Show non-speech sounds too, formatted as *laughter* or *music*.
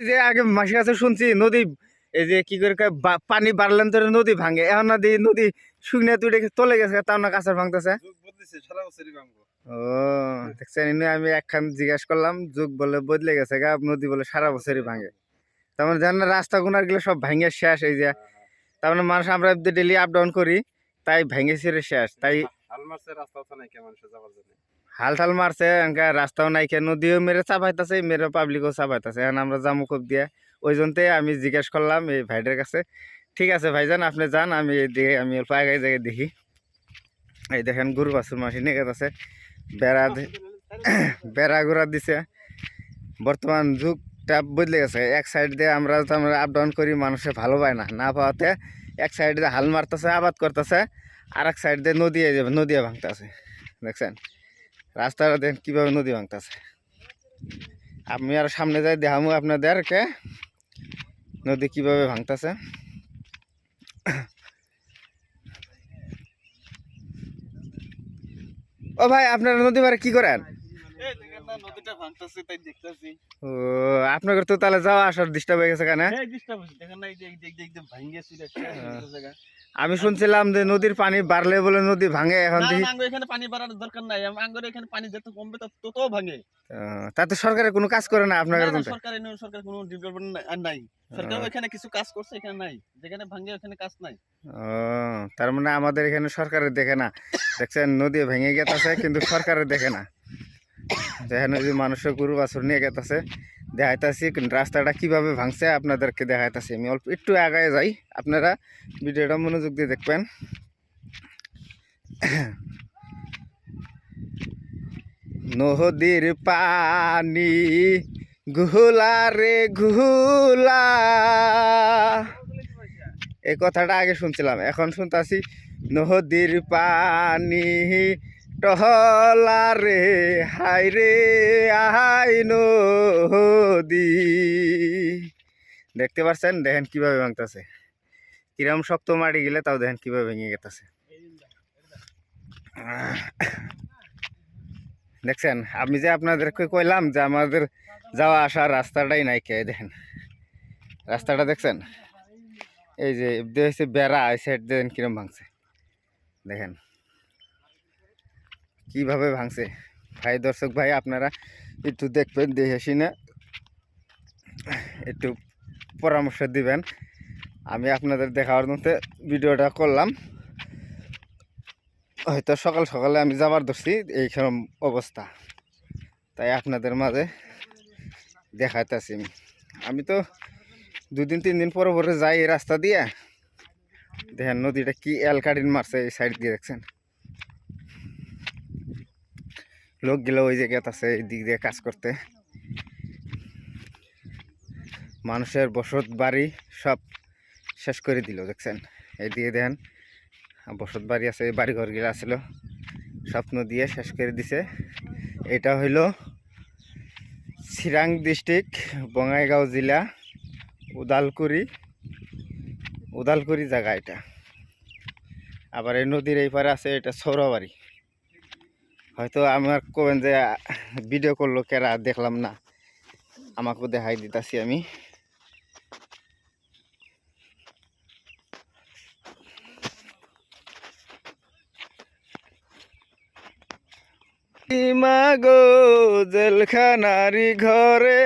যে আগে মাসির কাছে শুনছি নদী এই যে কি করে পানি বাড়লেন তোর নদী ভাঙে। এখন না দেখি নদী শুকনে তুই তলে গেছে তাও না কাছের ভাঙতেছে ও দেখছেন এনে আমি একখান জিজ্ঞাসা করলাম যুগ বলে বদলে গেছে গা নদী বলে সারা বছরই ভাঙে। তার মানে রাস্তা গুনারগুলো সব ভাঙে শেষ এই যে। তার মানে মানুষ আমরা ডেলি আপ ডাউন করি তাই ভেঙে শেষ তাই রাস্তা নাই জন্য। হাল টাল মারছে, এনকা রাস্তাও নাই কে নদীও মেরে চাপাইতেছে, মেরে পাবলিকও চাপাইতেছে। এখন আমরা যাব খুব দিয়ে। ওই জন্যতে আমি জিজ্ঞেস করলাম এই ভাইদের কাছে, ঠিক আছে ভাইজান, আপনি যান, আমি এদিকে আমি অল্প আগে জায়গায় দেখি। এই দেখেন গরু বাছুর মাসি নিয়ে গেছে বেড়া *coughs* বেড়া ঘোরা দিছে। বর্তমান যুগটা বদলে গেছে। এক সাইড দিয়ে আমরা তো আমরা আপ ডাউন করি, মানুষে ভালো পায় না। না পাওয়াতে এক সাইড দিয়ে হাল মারতেছে, আবাদ করতেছে আর এক সাইড দিয়ে নদী এই যে নদী ভাঙতেছে। দেখছেন? রাস্তাটা দেখেন কীভাবে নদী ভাঙতেছে? আমি আর সামনে যাই দেখামু আপনাদেরকে নদী কীভাবে ভাঙতেছে। ও ভাই আপনারা নদী পারে কি করেন? ও আপনাদের তো তাহলে যাওয়া আসার ডিস্টার্ব হয়ে গেছে কেন? আমি শুনছিলাম যে নদীর পানি বাড়লে বলে নদী ভাঙে এখন এখানে পানি বাড়ানোর দরকার নাই। আঙ্গুর এখানে পানি যত কমবে তত ভাঙে। তাতে সরকারের কোনো কাজ করে না জন্য সরকার সরকার কোনো ডেভেলপমেন্ট নাই সরকার। ওখানে কিছু কাজ করছে এখানে নাই। যেখানে ভাঙে ওখানে কাজ নাই। তার মানে আমাদের এখানে সরকারের দেখে না। দেখছেন নদী ভেঙে গেতেছে কিন্তু সরকারের দেখে না। যেখানে মানুষের গরু বাছুর নিয়ে গেতেছে। দেখাইতেছি রাস্তাটা কীভাবে ভাঙছে, আপনাদেরকে দেখাইতেছি আমি। অল্প একটু আগায় যাই, আপনারা ভিডিওটা মনোযোগ দিয়ে দেখবেন। নদীর পানি ঘুলা রে ঘুলা এই কথাটা আগে শুনছিলাম, এখন শুনতাছি, নদীর পানি টহলা রে হাই রে আহাই নদী। দেখতে পাচ্ছেন দেখেন কীভাবে ভাঙতেছে। কিরম শক্ত মাটি গেলে তাও দেখেন কীভাবে ভেঙে গেতেছে। দেখছেন? আমি যে আপনাদেরকে কইলাম যে আমাদের যাওয়া আসার রাস্তাটাই নাই কে, দেখেন। রাস্তাটা দেখছেন? এই যে হচ্ছে বেড়া, এই সাইড দেখেন কিরম ভাঙছে। দেখেন। কীভাবে ভাঙছে? ভাই, দর্শক ভাই, আপনারা একটু দেখবেন, দেখে শুনে একটু পরামর্শ দিবেন। আমি আপনাদের দেখার মধ্যে ভিডিওটা করলাম। হয়তো সকাল সকালে আমি যাবার ধরছি, এইরকম অবস্থা। তাই আপনাদের মাঝে দেখাইতেছি আমি। আমি তো দুদিন তিন দিন পরে পরে যাই রাস্তা দিয়ে। দেখেন নদীটা কি এলকাডিন মারছে এই সাইড দিয়ে, দেখছেন? লোক গেলে ওই জায়গায় আছে, এই দিক দিয়ে কাজ করতে। মানুষের বসত বাড়ি সব শেষ করে দিল, দেখছেন? এই দিয়ে দেন, বসত বাড়ি আছে, এই বাড়ি ঘরগুলো আসলো। স্বপ্ন দিয়ে শেষ করে দিছে। এটা হইল চিরাং ডিস্ট্রিক্ট, বঙাইগাঁও জেলা, উদালকুড়ি। উদালকুড়ি জায়গা এটা। আবার এই নদীর এই পারে আছে, এটা সৌরবাড়ি। হয়তো আমার কবেন যে ভিডিও করল, কেরা দেখলাম না। আমাকেও দেখাই দিতাছি আমি। মাগো জেলখানারি ঘরে